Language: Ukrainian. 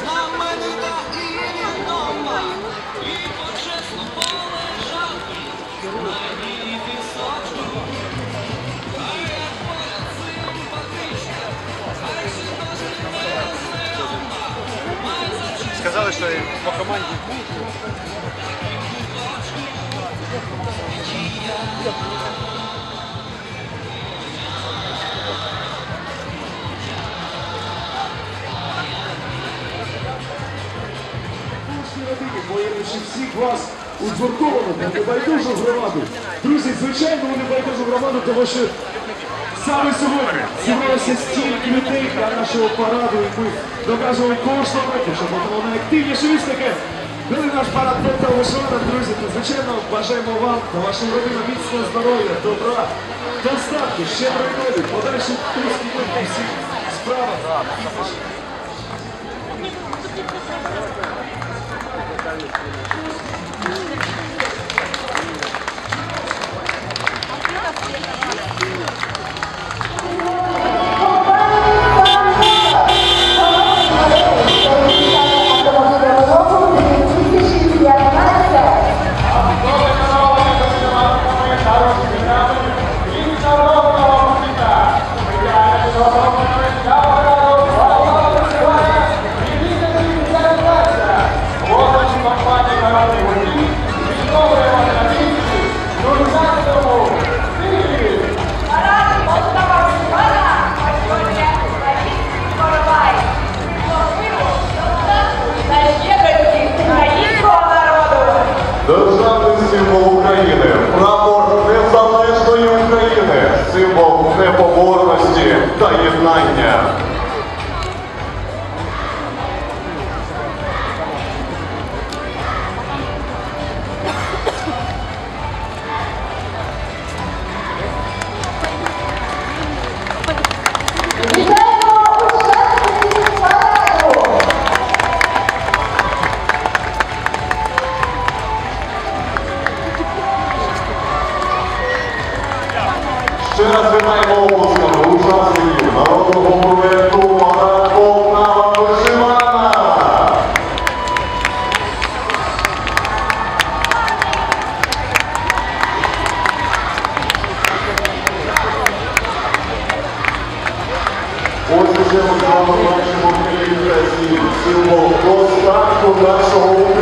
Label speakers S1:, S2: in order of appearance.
S1: Знаменитая по команді
S2: всіх вас у згуртовану та небайдужу громаду. Друзі, звичайно, у небайдужу громаду, тому що саме сьогодні зібралося стільки людей для нашого параду, і ми доказували кожного року, що було найактивніші виставки. Коли наш парад Петра Вишивана, друзі, то звичайно бажаємо вам та вашим родинам міцного здоров'я, добра, достатку, щедрої долі, подальших успіхів у всіх справах.
S3: Державний непоборності та єднання. Бачимо символ достатку нашого